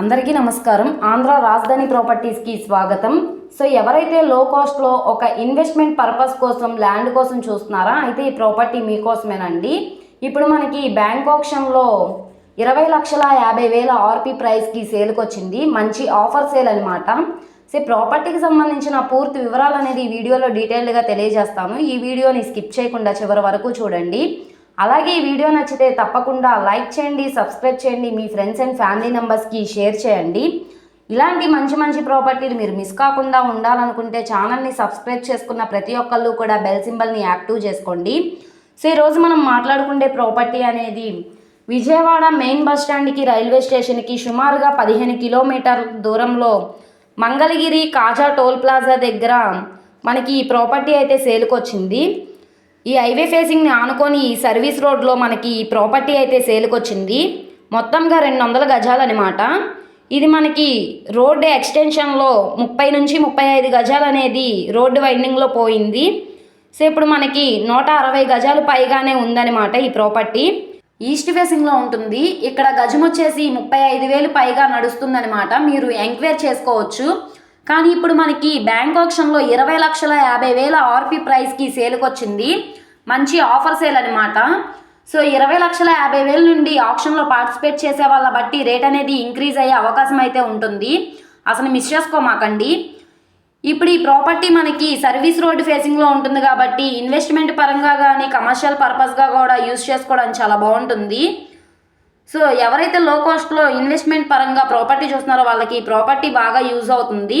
అందరికీ నమస్కారం. ఆంధ్ర రాజధాని ప్రాపర్టీస్కి స్వాగతం. సో ఎవరైతే లో కాస్ట్లో ఒక ఇన్వెస్ట్మెంట్ పర్పస్ కోసం ల్యాండ్ కోసం చూస్తున్నారా అయితే ఈ ప్రాపర్టీ మీకోసమేనండి. ఇప్పుడు మనకి బ్యాంక్ ఆప్షన్లో ఇరవై లక్షల యాభై వేల ఆర్పి ప్రైస్కి సేల్కి వచ్చింది మంచి ఆఫర్ సేల్ అనమాట సో ప్రాపర్టీకి సంబంధించిన పూర్తి వివరాలు అనేది ఈ వీడియోలో డీటెయిల్డ్గా తెలియజేస్తాను. ఈ వీడియోని స్కిప్ చేయకుండా చివరి వరకు చూడండి. అలాగే ఈ వీడియో నచ్చితే తప్పకుండా లైక్ చేయండి సబ్స్క్రైబ్ చేయండి మీ ఫ్రెండ్స్ అండ్ ఫ్యామిలీ మెంబర్స్కి షేర్ చేయండి. ఇలాంటి మంచి మంచి ప్రాపర్టీలు మీరు మిస్ కాకుండా ఉండాలనుకుంటే ఛానల్ని సబ్స్క్రైబ్ చేసుకున్న ప్రతి ఒక్కళ్ళు కూడా బెల్ సింబల్ని యాక్టివ్ చేసుకోండి. సో ఈరోజు మనం మాట్లాడుకునే ప్రాపర్టీ అనేది విజయవాడ మెయిన్ బస్ స్టాండ్కి రైల్వే స్టేషన్కి సుమారుగా పదిహేను కిలోమీటర్ దూరంలో మంగళగిరి కాజా టోల్ ప్లాజా దగ్గర మనకి ఈ ప్రాపర్టీ అయితే సేలుకొచ్చింది. ఈ హైవే ఫేసింగ్ని ఆనుకొని ఈ సర్వీస్ రోడ్లో మనకి ఈ ప్రాపర్టీ అయితే సేల్కి వచ్చింది మొత్తంగా రెండు వందల గజాలన్నమాట ఇది మనకి రోడ్డు ఎక్స్టెన్షన్లో ముప్పై నుంచి ముప్పై ఐదు గజాలు అనేది రోడ్డు వైండింగ్లో పోయింది. సో ఇప్పుడు మనకి నూట అరవై గజాలు పైగానే ఉందన్నమాట ఈ ప్రాపర్టీ. ఈస్ట్ ఫేసింగ్లో ఉంటుంది. ఇక్కడ గజం వచ్చేసి ముప్పై ఐదు వేలు పైగా నడుస్తుందనమాట. మీరు ఎంక్వైర్ చేసుకోవచ్చు. కానీ ఇప్పుడు మనకి బ్యాంక్ ఆప్షన్లో ఇరవై లక్షల యాభై వేల ఆర్పి ప్రైస్కి సేల్కి వచ్చింది మంచి ఆఫర్ సేల్ అనమాట సో ఇరవై లక్షల యాభై వేల నుండి ఆప్షన్లో పార్టిసిపేట్ చేసే వాళ్ళ బట్టి రేట్ అనేది ఇంక్రీజ్ అయ్యే అవకాశం అయితే ఉంటుంది. అసలు మిస్ చేసుకోమాకండి. ఇప్పుడు ఈ ప్రాపర్టీ మనకి సర్వీస్ రోడ్ ఫేసింగ్లో ఉంటుంది కాబట్టి ఇన్వెస్ట్మెంట్ పరంగా కానీ కమర్షియల్ పర్పస్గా కూడా యూస్ చేసుకోవడానికి చాలా బాగుంటుంది. సో ఎవరైతే లో కాస్ట్లో ఇన్వెస్ట్మెంట్ పరంగా ప్రాపర్టీ చూస్తున్నారో వాళ్ళకి ఈ ప్రాపర్టీ బాగా యూజ్ అవుతుంది.